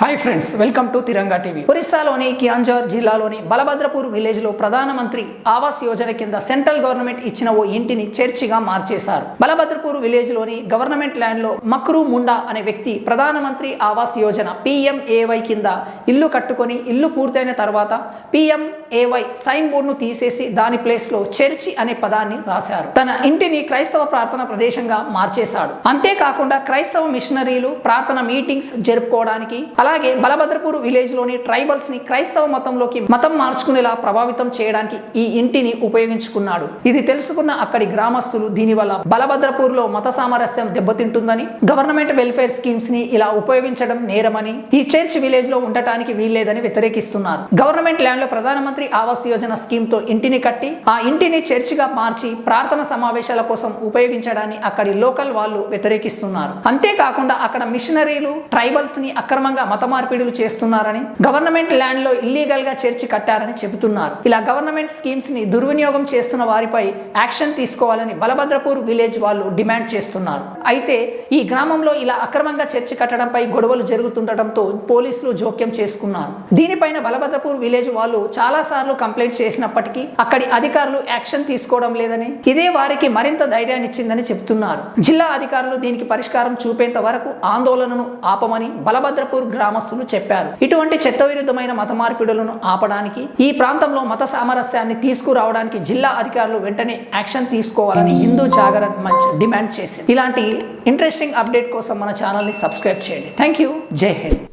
Hi friends welcome to Tiranga TV ఒరిస్సాలోని Keonjhar జిల్లాలోని బలభద్రపూర్ విలేజ్లో ప్రధానమంత్రి ఆవాస్ యోజన కింద సెంట్రల్ గవర్నమెంట్ ఇచ్చిన ఓ ఇంటిని చర్చిగా మార్చేశారు. బలభద్రపూర్ విలేజ్లోని గవర్నమెంట్ ల్యాండ్లో మక్రూ ముండా అనే వ్యక్తి ప్రధానమంత్రి ఆవాస్ యోజన పిఎంఏవై కింద ఇల్లు కట్టుకొని ఇల్లు పూర్తయిన తర్వాత పిఎంఏవై సైన్ బోర్డును తీసేసి దాని ప్లేస్లో చర్చి అనే పదాన్ని రాశారు. తన ఇంటిని క్రైస్తవ ప్రార్థన ప్రదేశంగా మార్చేశాడు. అంతేకాకుండా క్రైస్తవ మిషనరీలు ప్రార్థన మీటింగ్స్ జరుపుకోవడానికి అలాగే బలభద్రపూర్ విలేజ్లోని ట్రైబల్స్ని క్రైస్తవ మతంలోకి మతం మార్చుకునేలా ప్రభావితం చేయడానికి ఈ ఇంటిని ఉపయోగించుకున్నాడు. ఇది తెలుసుకున్న అక్కడి గ్రామస్తులు దీనివల్ల బలభద్రపూర్లో మత సామరస్యం దెబ్బతింటుందని గవర్నమెంట్ వెల్ఫేర్ స్కీమ్స్ని ఇలా ఉపయోగించడం నేరమని ఈ చర్చ్ విలేజ్లో ఉండటానికి వీల్లేదని వ్యతిరేకిస్తున్నారు. గవర్నమెంట్ ల్యాండ్లో ప్రధానమంత్రి ఆవాస్ యోజన స్కీమ్తో ఇంటిని కట్టి ఆ ఇంటిని చర్చిగా మార్చి ప్రార్థన సమావేశాల కోసం ఉపయోగించడాన్ని అక్కడి లోకల్ వాళ్ళు వ్యతిరేకిస్తున్నారు. అంతేకాకుండా అక్కడ మిషనరీలు ట్రైబల్స్ని అక్రమంగా మత మార్పిడులు చేస్తున్నారని గవర్నమెంట్ ల్యాండ్లో ఇల్లీగల్గా చర్చి కట్టారని చెబుతున్నారు. ఇలా గవర్నమెంట్ స్కీమ్స్ని దుర్వినియోగం చేస్తున్న వారిపై యాక్షన్ తీసుకోవాలని బలభద్రపూర్ విలేజ్ వాళ్ళు డిమాండ్ చేస్తున్నారు. అయితే ఈ గ్రామంలో ఇలా అక్రమంగా చర్చి కట్టడంపై గొడవలు జరుగుతుండటంతో పోలీసులు జోక్యం చేసుకున్నారు. దీనిపైన బలభద్రపూర్ విలేజ్ వాళ్ళు చాలా సార్లు కంప్లైంట్ చేసినప్పటికీ అక్కడి అధికారులు యాక్షన్ తీసుకోవడం లేదని ఇదే వారికి మరింత ధైర్యాన్ని ఇచ్చిందని చెబుతున్నారు. జిల్లా అధికారులు దీనికి పరిష్కారం చూపేంత వరకు ఆందోళనను ఆపమని బలభద్రపూర్ గ్రామస్తులు చెప్పారు. ఇటువంటి చట్టవిరుద్ధమైన మత మార్పిడులను ఆపడానికి ఈ ప్రాంతంలో మత సామరస్యాన్ని తీసుకురావడానికి జిల్లా అధికారులు వెంటనే యాక్షన్ తీసుకోవాలని హిందూ జాగరణ్ మంచ్ డిమాండ్ చేసింది. ఇలాంటి ఇంట్రెస్టింగ్ అప్డేట్ కోసం మన ఛానల్ని సబ్స్క్రైబ్ చేయండి. థ్యాంక్ యూ జై హింద్.